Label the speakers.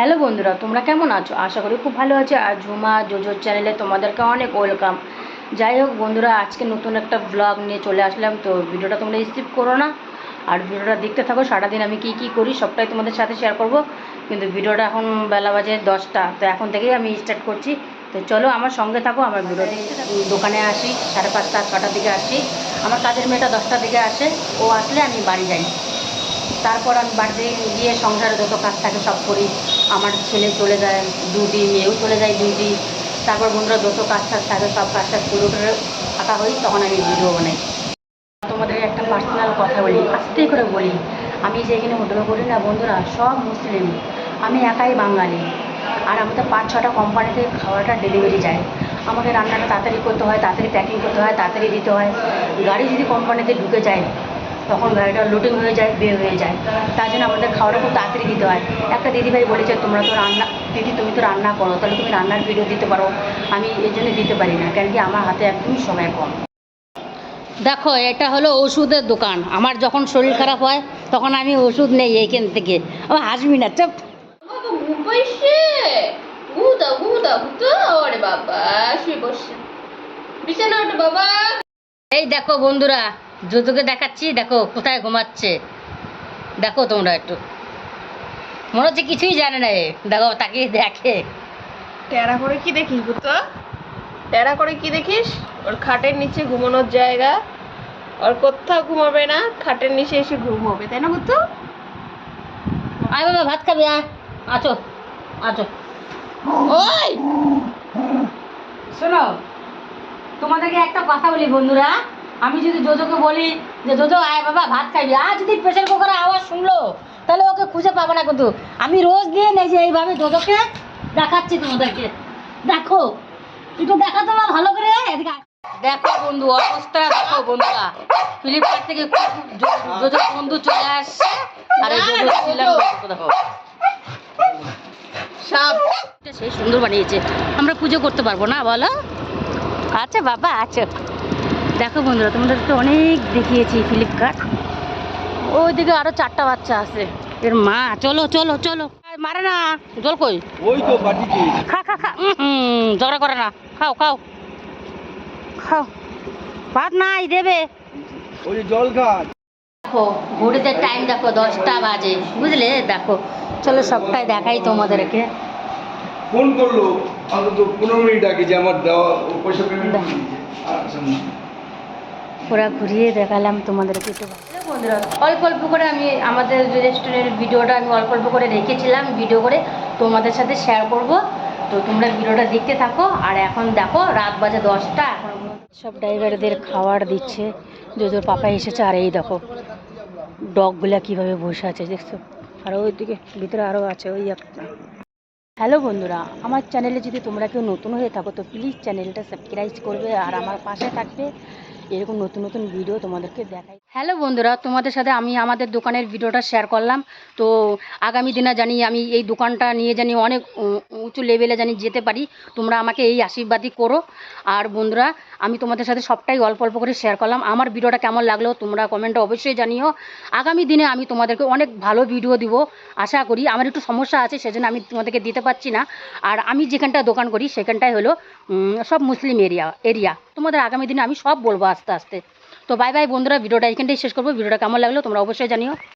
Speaker 1: Hello বন্ধুরা, তোমরা কেমন আছো? আশা করি খুব ভালো আছো আর ঝুমা জোজোর চ্যানেলে তোমাদেরকে অনেক ওয়েলকাম। যাই হোক বন্ধুরা, আজকে নতুন একটা ব্লগ নিয়ে চলে আসলাম, তো ভিডিওটা তোমরা স্কিপ করো না। আর ভিডিওটা দেখতে থাকো, সারাদিন আমি কি কি করি সবটাই তোমাদের সাথে শেয়ার করব। কিন্তু ভিডিওটা এখন বেলা বাজে দশটা, তো এখন থেকেই আমি স্টার্ট করছি। তো চলো আমার সঙ্গে থাকো, আমার ভিডিও দোকানে আসি, সাড়ে পাঁচটা, ছটার দিকে আসি। আমার কাজের মেয়েটা দশটার দিকে আসে, ও আসলে আমি বাড়ি যাই। তারপর আমি বাড়িতে গিয়ে সংসারে যত কাজ থাকে সব করি। আমার ছেলে চলে যায় ডিউটি মেয়েও চলে যায় ডিউটি তারপর বন্ধুরা যত কাজ টাজ থাকে সব কাজ টাজ করে উঠে ফাঁকা হই তখন আমি ভিডিও বানাই। তোমাদের একটা পার্সোনাল কথা বলি, আস্তে করে বলি। আমি যে এখানে হোটেলে করি না, বন্ধুরা, সব মুসলিম। আমি একাই বাঙালি। আর আমাদের পাঁচ, ছটা কোম্পানিতে খাওয়াটা ডেলিভারি যায়। আমাকে রান্নাটা তাড়াতাড়ি করতে হয়, তাড়াতাড়ি প্যাকিং করতে হয়, তাড়াতাড়ি দিতে হয়। গাড়ি যদি কোম্পানিতে ঢুকে যায় তখন গাড়িটা লোডিং হয়ে যায় বের হয়ে যায়। তার জন্য আমাদের খাওয়াটা খুব তাড়াতাড়ি দিতে হয়। একটা দিদিভাই বলেছে তোমরা তো রান্না দিদি তুমি তো রান্না করো তাহলে তুমি রান্নার ভিডিও দিতে পারো। আমি এই জন্য দিতে পারি না কেন কি আমার হাতে একদমই সময় কম। দেখো এটা হলো ওষুধের দোকান। আমার যখন শরীর খারাপ হয় তখন আমি ওষুধ নেই এইখান থেকে। আমার হাসবি না চপ। এই দেখো বন্ধুরা যুতুকে দেখাচ্ছি দেখো কোথায় ঘুমাচ্ছে। দেখো তোমরা একটু। মনে হচ্ছে কিছুই জানে না এ। দেখো তাকে দেখে।
Speaker 2: টেরা করে কি দেখিস তো টেরা করে কি দেখিস? ওর খাটের নিচে ঘুমানোর জায়গা। ওর কোথাও ঘুমাবে না খাটের নিচে এসে ঘুমাবে তাই না বুঝতো?
Speaker 1: আয় বাবা ভাত খাবি আয়। আছো আছো।
Speaker 2: ওই!
Speaker 1: শোনো তোমাদেরকে একটা কথা বলি বন্ধুরা। আমি যদি জোজোকে বলি যে জোজো আয় বাবা ভাত খাইবি। আর যদি প্রেশার কুকারের আওয়াজ শুনলো তাহলে ওকে খুঁজে পাবো না কিন্তু। আমি রোজ দিয়ে নেই যে এইভাবে জোজোকে দেখাচ্ছি তোমাদেরকে। দেখো একটু দেখা তো ভালো করে। এদিকে দেখো বন্ধু অবস্থা দেখো বন্ধুরা। ফ্লিপকার্ট থেকে জো- জোজোর বন্ধু চলে আসছে। আর এই জোজো ছিলাম দেখো। এটা সেই সুন্দর বানিয়েছে। আমরা পুজো করতে পারব না বলো? আচ্ছা বাবা আচ্ছা দেখো বন্ধুরা তোমাদের তো অনেক দেখিয়েছি ফ্লিপকার্ট ওইদিকে আরও চারটা বাচ্চা আছে। এর মা চলো চলো চলো। মারে না। জল কই?
Speaker 3: ওই তো বাটিতে
Speaker 1: খা খা খা। ঝগড়া করে না। খাও খাও। খাও। ভাত নাই দেবে।
Speaker 3: ওই জল খান
Speaker 1: দেখো ঘুরিতে টাইম দেখো দশটা বাজে। বুঝলে? দেখো। চলো সবটাই দেখাই তোমাদেরকে।
Speaker 3: ফোন করল অন্তত পনেরো মিনিট আগে যে আমার দেওয়া পয়সা পেমেন্ট। আচ্ছা
Speaker 1: পুরা ঘুরিয়ে দেখালাম তোমাদেরকে একটু। বন্ধুরা, অল্প অল্প করে আমি আমাদের রেস্টুরেন্টের ভিডিওটা আমি অল্প অল্প করে রেখেছিলাম ভিডিও করে, তোমাদের সাথে শেয়ার করব। তো তোমরা ভিডিওটা দেখতে থাকো, আর এখন দেখো রাত বাজে দশটা, এখন সব ড্রাইভারদের খাবার দিচ্ছে। জোজোর পাপা এসেছে, আর এই দেখো, ডগগুলা কীভাবে বসে আছে, দেখছ? আর ওইদিকে, ভিতরে আরও আছে, ওই একটা। হ্যালো বন্ধুরা, আমার চ্যানেলে যদি তোমরা কেউ নতুন হয়ে থাকো, তো প্লিজ চ্যানেলটা সাবস্ক্রাইব করবে, আর আমার পাশে থাকবে। এরকম নতুন নতুন ভিডিও তোমাদেরকে দেখাই। হ্যালো বন্ধুরা, তোমাদের সাথে আমি আমাদের দোকানের ভিডিওটা শেয়ার করলাম। তো আগামী দিনে জানি আমি এই দোকানটা নিয়ে জানি অনেক উঁচু লেভেলে জানি যেতে পারি। তোমরা আমাকে এই আশীর্বাদই করো। আর বন্ধুরা, আমি তোমাদের সাথে সবটাই অল্প অল্প করে শেয়ার করলাম। আমার ভিডিওটা কেমন লাগল তোমরা কমেন্টে অবশ্যই জানিও। আগামী দিনে আমি তোমাদেরকে অনেক ভালো ভিডিও দিব, আশা করি। আমার একটু সমস্যা আছে, সেজন্য আমি তোমাদেরকে দিতে পারছি না। আর আমি যেখানটা দোকান করি, সেখানটাই হলো সব মুসলিম এরিয়া এরিয়া তোমাদের আগামী দিনে আমি সব বলব আস্তে আস্তে। তো বাই বাই বন্ধুরা, ভিডিওটা এখানটাই শেষ করব। ভিডিওটা কেমন লাগল তোমরা অবশ্যই জানিও।